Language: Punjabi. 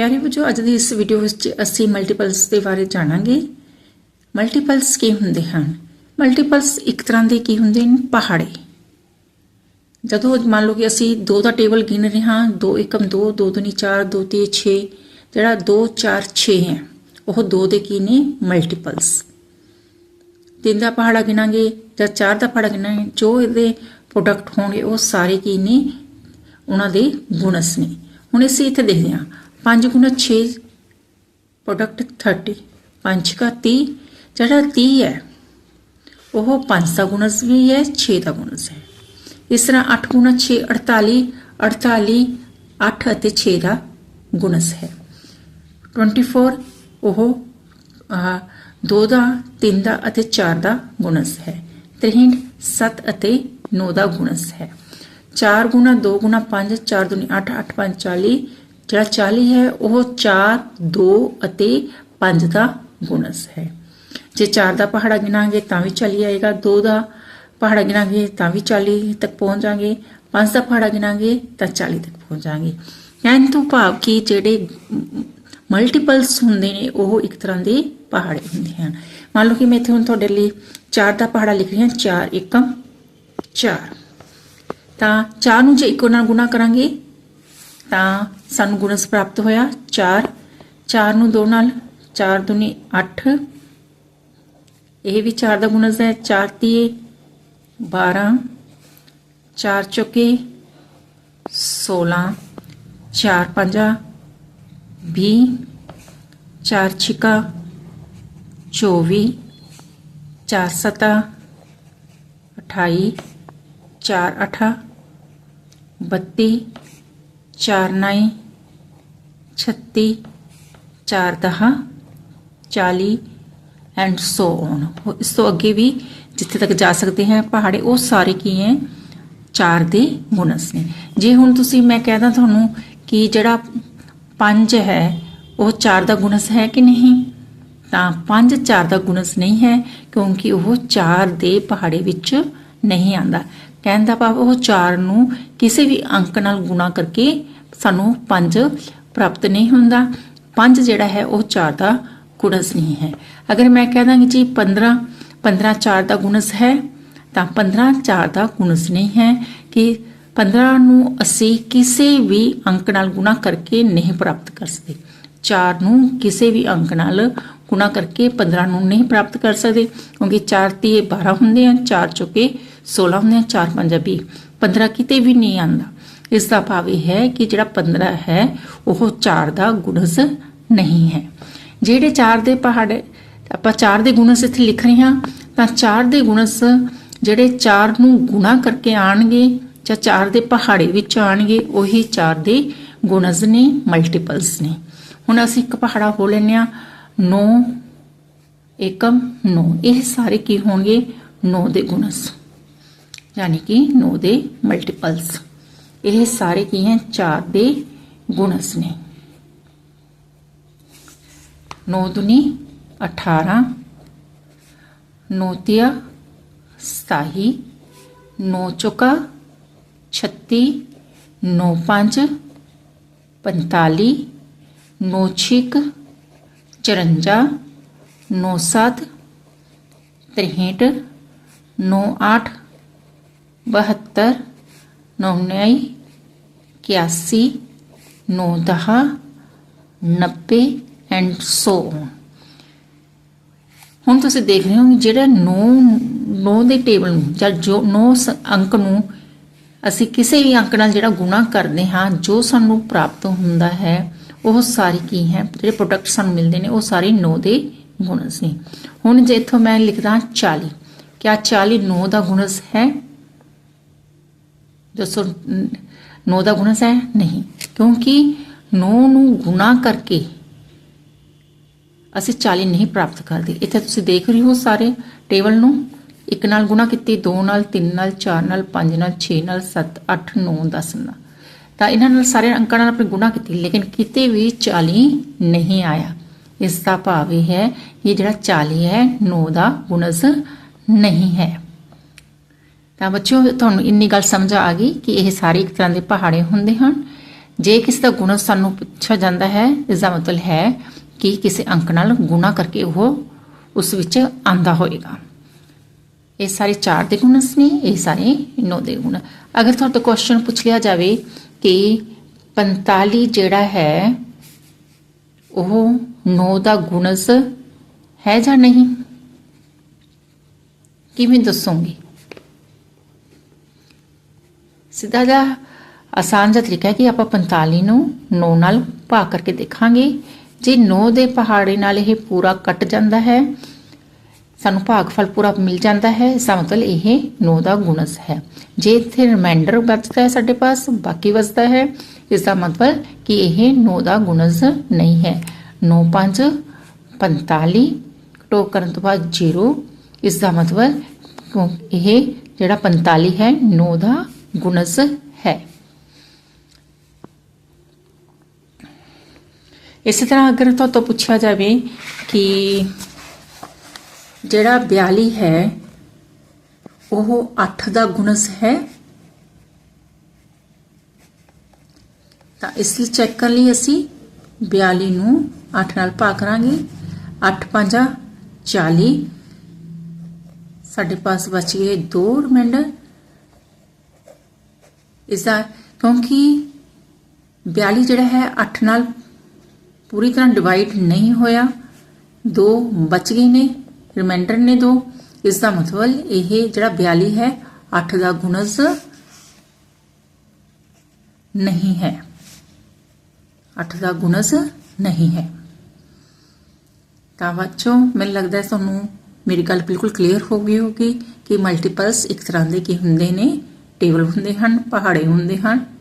ਪਿਆਰੇ ਬੱਚੋ ਅੱਜ ਦੀ ਇਸ ਵੀਡੀਓ ਵਿੱਚ ਅਸੀਂ ਮਲਟੀਪਲਸ ਦੇ ਬਾਰੇ ਜਾਣਾਂਗੇ। ਮਲਟੀਪਲਸ ਕੀ ਹੁੰਦੇ ਹਨ? ਮਲਟੀਪਲਸ ਇੱਕ ਤਰ੍ਹਾਂ ਦੇ ਕੀ ਹੁੰਦੇ ਨੇ ਪਹਾੜੇ। ਜਦੋਂ ਮੰਨ ਲਓ ਕਿ ਅਸੀਂ ਦੋ ਦਾ ਟੇਬਲ ਗਿਣ ਰਹੇ ਹਾਂ 2 ਏਕਮ 2 2 ਦੁਨੀ 4 2 ਤੇ 6 ਜਿਹੜਾ 2 4 6 ਹੈ, ਉਹ 2 ਦੇ ਕੀ ਨੇ? ਮਲਟੀਪਲਸ ਤਿੰਨ ਦਾ ਪਹਾੜਾ ਗਿਣਾਂਗੇ ਜਾਂ ਚਾਰ ਦਾ ਪਹਾੜਾ ਗਿਣਾਂਗੇ, ਜੋ ਇਹਦੇ ਪ੍ਰੋਡਕਟ ਹੋਣਗੇ, ਉਹ ਸਾਰੇ ਕੀ ਨੇ? ਉਹਨਾਂ ਦੇ ਗੁਣਸ ਨੇ। ਹੁਣ ਅਸੀਂ ਇੱਥੇ ਦੇਖਦੇ ਹਾਂ। 5 ਗੁਣਾ 6 ਪ੍ਰੋਡਕਟ 30 5 ਕਾ 30 ਜਿਹੜਾ 30 ਹੈ, ਉਹ 5 ਦਾ ਗੁਣਸ ਵੀ ਹੈ 6 ਦਾ ਗੁਣਸ ਹੈ। ਇਸ ਤਰ੍ਹਾਂ 8 ਗੁਣਾ 6 48 48 8 ਅਤੇ 6 ਦਾ ਗੁਣਸ ਹੈ। 24 ਉਹ 2 ਦਾ 3 ਦਾ ਅਤੇ 4 ਦਾ ਗੁਣਸ ਹੈ। 63 7 ਅਤੇ 9 ਦਾ ਗੁਣਸ ਹੈ। 4 ਗੁਣਾ 2 ਗੁਣਾ 5 4 ਦੁਨੀ 8 8 5 40 ਜਿਹੜਾ 40 ਹੈ, ਉਹ 4 2 ਅਤੇ 5 ਦਾ ਗੁਣਸ ਹੈ। ਜੇ 4 ਦਾ ਪਹਾੜਾ ਗਿਣਾਂਗੇ ਤਾਂ ਵੀ 40 ਆਏਗਾ 2 ਦਾ ਪਹਾੜਾ ਗਿਣਾਂਗੇ ਤਾਂ ਵੀ 40 ਤੱਕ ਪਹੁੰਚ ਜਾਾਂਗੇ 5 ਦਾ ਪਹਾੜਾ ਗਿਣਾਂਗੇ ਤਾਂ 40 ਤੱਕ ਪਹੁੰਚ ਜਾਾਂਗੇ। ਕਹਿਣ ਤੋਂ ਭਾਵ ਕਿ ਜਿਹੜੇ ਮਲਟੀਪਲਸ ਹੁੰਦੇ ਨੇ, ਉਹ ਇੱਕ ਤਰ੍ਹਾਂ ਦੇ ਪਹਾੜੇ ਹੁੰਦੇ ਹਨ। ਮੰਨ ਲਓ ਕਿ ਮੈਂ ਇੱਥੇ ਹੁਣ ਤੁਹਾਡੇ ਲਈ 4 ਦਾ ਪਹਾੜਾ ਲਿਖ ਰਹੀ ਹਾਂ 4 ਏਕਮ 4 ਤਾਂ 4 ਨੂੰ ਜੇ ਇੱਕੋ ਨਾਲ ਗੁਣਾ ਕਰਾਂਗੇ ਤਾਂ ਸਾਨੂੰ ਗੁਣਸ ਪ੍ਰਾਪਤ ਹੋਇਆ 4 4 ਨੂੰ 2 ਨਾਲ 4 ਦੁਨੀ 8 ਇਹ ਵੀ 4 ਦਾ ਗੁਣਸ ਹੈ। 4 ਤੀਏ 12 4 ਚੌਕੇ 16 4 ਪੰਜਾ 20 4 ਛਿਕਾ 24 4 ਸਤਾ 28 4 ਅਠਾ 32 ਚਾਰ ਨਾਈ 36 4 ਦਹਾ 40 ਐਂਡ ਸੋ ਔਨ ਇਸ ਤੋਂ ਅੱਗੇ ਵੀ ਜਿੱਥੇ ਤੱਕ ਜਾ ਸਕਦੇ ਹੈ, ਪਹਾੜੇ ਉਹ ਸਾਰੇ ਕੀ ਹੈ? ਚਾਰ ਦੇ ਗੁਣਸ ਨੇ। ਜੇ ਹੁਣ ਤੁਸੀਂ, ਮੈਂ ਕਹਿਦਾ ਤੁਹਾਨੂੰ ਕਿ ਜਿਹੜਾ 5 ਹੈ, ਉਹ 4 ਦਾ ਗੁਣਸ ਹੈ ਕਿ ਨਹੀਂ? ਤਾਂ 5 4 ਦਾ ਗੁਣਸ ਨਹੀਂ ਹੈ, ਕਿਉਂਕਿ ਉਹ 4 ਦੇ ਪਹਾੜੇ ਵਿੱਚ ਨਹੀਂ ਆਂਦਾ ਕਹਿਣ ਦਾ ਭਾਵ ਉਹ 4 ਨੂੰ ਕਿਸੇ ਵੀ ਅੰਕ ਨਾਲ ਗੁਣਾ ਕਰਕੇ ਸਾਨੂੰ 5 ਪ੍ਰਾਪਤ ਨਹੀਂ ਹੁੰਦਾ। 5 ਜਿਹੜਾ ਹੈ ਉਹ 4 ਦਾ ਗੁਣਸ ਨਹੀਂ ਹੈ। ਅਗਰ ਮੈਂ ਕਹਿ ਦਾਂਗੀ ਜੀ 15 15 4 ਦਾ ਗੁਣਸ ਹੈ, ਤਾਂ 15 4 ਦਾ ਗੁਣਸ ਨਹੀਂ ਹੈ ਕਿ 15 ਨੂੰ ਅਸੀਂ ਕਿਸੇ ਵੀ ਅੰਕ ਨਾਲ ਗੁਣਾ ਕਰਕੇ ਨਹੀਂ ਪ੍ਰਾਪਤ ਕਰ ਸਕਦੇ। 4 ਨੂੰ ਕਿਸੇ ਵੀ ਅੰਕ ਨਾਲ ਗੁਣਾ ਕਰਕੇ 15 ਨੂੰ ਨਹੀਂ ਪ੍ਰਾਪਤ ਕਰ ਸਕਦੇ, ਕਿਉਂਕਿ 4 ਤੇ 12 ਹੁੰਦੇ ਹਨ 4 ਚੁਕੇ 16 ਹੁੰਦੇ ਹਨ 4 5 20 15 ਕਿਤੇ ਵੀ ਨਹੀਂ ਆਂਦਾ ਇਸ ਦਾ ਭਾਵ ਇਹ ਹੈ ਕਿ ਜਿਹੜਾ 15 ਹੈ, ਉਹ 4 ਦਾ ਗੁਣਸ ਨਹੀਂ ਹੈ। ਜਿਹੜੇ 4 ਦੇ ਪਹਾੜ, ਆਪਾਂ 4 ਦੇ ਗੁਣਸ ਇੱਥੇ ਲਿਖ ਰਹੇ ਹਾਂ, ਤਾਂ 4 ਦੇ ਗੁਣਸ ਜਿਹੜੇ 4 ਨੂੰ ਗੁਣਾ ਕਰਕੇ ਆਣਗੇ ਜਾਂ 4 ਦੇ ਪਹਾੜੇ ਵਿੱਚ ਆਣਗੇ ਉਹੀ 4 ਦੇ ਗੁਣਜ਼ ਨੇ ਮਲਟੀਪਲਸ ਨੇ। ਹੁਣ ਅਸੀਂ ਇੱਕ ਪਹਾੜਾ ਹੋ ਲੈਨੇ ਆ 9 ਏਕਮ 9 ਇਹ ਸਾਰੇ ਕੀ ਹੋਣਗੇ? 9 ਦੇ ਗੁਣਸ ਯਾਨੀ ਕਿ 9 ਦੇ ਮਲਟੀਪਲਸ। ਇਹ ਸਾਰੇ ਕੀ ਹੈ? 4 ਦੇ ਗੁਣਸ ਨੇ। 9 ਦੁਨੀ 18 9 ਤਿਆ 27 9 ਚੁਕਾ 36 9 5 45 9 ਛਿਕ 54 9 7 63 9 8 72 9 9 81 9 10 90 ਐਂਡ ਸੋ। ਹੁਣ ਤੁਸੀਂ ਦੇਖ ਰਹੇ ਹੋ ਜਿਹੜਾ 9 9 ਦੇ ਟੇਬਲ ਨੂੰ ਜਾਂ ਜੋ 9 ਅੰਕ ਨੂੰ ਅਸੀਂ ਕਿਸੇ ਵੀ ਅੰਕ ਨਾਲ ਜਿਹੜਾ ਗੁਣਾ ਕਰਦੇ ਹਾਂ, ਜੋ ਸਾਨੂੰ ਪ੍ਰਾਪਤ ਹੁੰਦਾ ਹੈ, ਉਹ ਸਾਰੀ ਕੀ ਹੈ? ਜਿਹੜੇ ਪ੍ਰੋਡਕਟ ਸਾਨੂੰ ਮਿਲਦੇ ਨੇ, ਉਹ ਸਾਰੇ 9 ਦੇ ਗੁਣਸ ਨੇ। ਹੁਣ ਜੇ ਇਥੋਂ ਮੈਂ ਲਿਖਦਾ 40 ਕਿਆ 40 9 ਦਾ ਗੁਣਸ ਹੈ? ਦੱਸੋ 9 ਦਾ ਗੁਣਸ ਹੈ ਨਹੀਂ। ਕਿਉਂਕਿ 9 ਨੂੰ ਗੁਣਾ ਕਰਕੇ ਅਸੀਂ 40 ਨਹੀਂ ਪ੍ਰਾਪਤ ਕਰਦੇ। ਇੱਥੇ ਤੁਸੀਂ ਦੇਖ ਰਹੇ ਹੋ ਸਾਰੇ ਟੇਬਲ ਨੂੰ। ਇੱਕ ਨਾਲ ਗੁਣਾ ਕੀਤੀ 2 ਨਾਲ 3 ਨਾਲ 4 ਨਾਲ 5 ਨਾਲ 6 ਨਾਲ 7 8 9 10 ਨਾਲ। ਤਾਂ ਇਹਨਾਂ ਨਾਲ ਸਾਰੇ ਅੰਕਾਂ ਨਾਲ ਆਪਣੀ ਗੁਣਾ ਕੀਤੀ, ਲੇਕਿਨ ਕਿਤੇ ਵੀ 40 ਨਹੀਂ ਆਇਆ। ਇਸ ਦਾ ਭਾਵ ਇਹ ਹੈ ਕਿ ਜਿਹੜਾ 40 ਹੈ 9 ਦਾ ਗੁਣਸ ਨਹੀਂ ਹੈ। ਤਾਂ ਬੱਚਿਓ, ਤੁਹਾਨੂੰ ਇੰਨੀ ਗੱਲ ਸਮਝ ਆ ਗਈ ਕਿ ਇਹ ਸਾਰੇ ਇੱਕ ਤਰ੍ਹਾਂ ਦੇ ਪਹਾੜੇ ਹੁੰਦੇ ਹਨ। ਜੇ ਕਿਸੇ ਦਾ ਗੁਣਜ ਸਾਨੂੰ ਪੁੱਛਿਆ ਜਾਂਦਾ ਹੈ ਇਸ ਦਾ ਮਤਲਬ ਹੈ ਕਿ ਕਿਸੇ ਅੰਕ ਨਾਲ ਗੁਣਾ ਕਰਕੇ ਉਹ ਉਸ ਵਿੱਚ ਆਂਦਾ ਹੋਏਗਾ। ਇਹ ਸਾਰੇ 4 ਦੇ ਗੁਣਜ ਨੇ, ਇਹ ਸਾਰੇ 9 ਦੇ ਗੁਣ। ਅਗਰ ਤੁਹਾਡੇ ਤੋਂ ਕੁਐਸਚਨ ਪੁੱਛ ਲਿਆ ਜਾਵੇ ਕਿ 45 ਜਿਹੜਾ ਹੈ, ਉਹ 9 ਦਾ ਗੁਣਸ ਹੈ ਜਾਂ ਨਹੀਂ? ਕਿਵੇਂ ਦੱਸੋਗੇ? ਸਿੱਧਾ ਜਿਹਾ ਆਸਾਨ ਜਿਹਾ ਤਰੀਕਾ ਹੈ ਕਿ ਆਪਾਂ 45 ਨੂੰ 9 ਨਾਲ ਭਾਗ ਕਰਕੇ ਦੇਖਾਂਗੇ। ਜੇ 9 ਦੇ ਪਹਾੜੇ ਨਾਲ ਇਹ ਪੂਰਾ ਕੱਟ ਜਾਂਦਾ ਹੈ, ਸਾਨੂੰ ਭਾਗਫਲ ਪੂਰਾ ਮਿਲ ਜਾਂਦਾ ਹੈ, ਇਸ ਦਾ ਮਤਲਬ ਇਹ 9 ਦਾ ਗੁਣਜ ਹੈ। ਜੇ ਇੱਥੇ ਰਿਮਾਈਂਡਰ ਬਚਦਾ ਹੈ ਸਾਡੇ ਪਾਸ, ਬਾਕੀ ਬਚਦਾ ਹੈ, ਇਸ ਦਾ ਮਤਲਬ ਕਿ ਇਹ 9 ਦਾ ਗੁਣਜ ਨਹੀਂ ਹੈ। 9 5 45 ਘਟੋ ਕਰਨ ਤੋਂ ਬਾਅਦ 0 ਇਸ ਦਾ ਮਤਲਬ ਕਿਉਂ ਇਹ ਜਿਹੜਾ 45 ਹੈ 9 ਦਾ ਗੁਣਜ ਹੈ। ਇਸੇ ਤਰ੍ਹਾਂ ਅਗਰ ਤੁਹਾਡੇ ਪੁੱਛਿਆ ਜਾਵੇ ਕਿ ਜਿਹੜਾ 42 ਹੈ, ਉਹ 8 ਦਾ ਗੁਣਜ ਹੈ? ਤਾਂ ਇਸ ਲਈ ਚੈੱਕ ਕਰਨ ਲਈ ਅਸੀਂ 42 ਨੂੰ 8 ਨਾਲ ਭਾਗ ਕਰਾਂਗੇ। 8 5 40 ਸਾਡੇ ਪਾਸ ਬਚ ਗਏ ਦੋ ਰਿਮਾਈਂਡਰ ਇਸ ਦਾ ਕਿਉਂਕਿ 42 ਜਿਹੜਾ ਹੈ 8 ਨਾਲ ਪੂਰੀ ਤਰ੍ਹਾਂ ਡਿਵਾਈਡ ਨਹੀਂ ਹੋਇਆ। ਦੋ ਬਚ ਗਏ ਨੇ ਰਿਮਾਈਂਡਰ ਨੇ ਦੋ। ਇਸ ਦਾ ਮਤਲਬ ਇਹ ਜਿਹੜਾ 42 ਹੈ 8 ਦਾ ਗੁਣਜ ਨਹੀਂ ਹੈ। 8 ਦਾ ਗੁਣਜ ਨਹੀਂ ਹੈ। ਤਾਂ ਬੱਚੋ, ਮੈਨੂੰ ਲੱਗਦਾ ਹੈ ਤੁਹਾਨੂੰ ਮੇਰੀ ਗੱਲ ਬਿਲਕੁਲ ਕਲੀਅਰ ਹੋ ਗਈ ਹੋਗੀ ਕਿ ਮਲਟੀਪਲਸ ਇੱਕ ਤਰ੍ਹਾਂ ਦੇ ਕੀ ਹੁੰਦੇ ਨੇ। ਟੇਬਲ ਹੁੰਦੇ ਹਨ ਪਹਾੜੇ ਹੁੰਦੇ ਹਨ।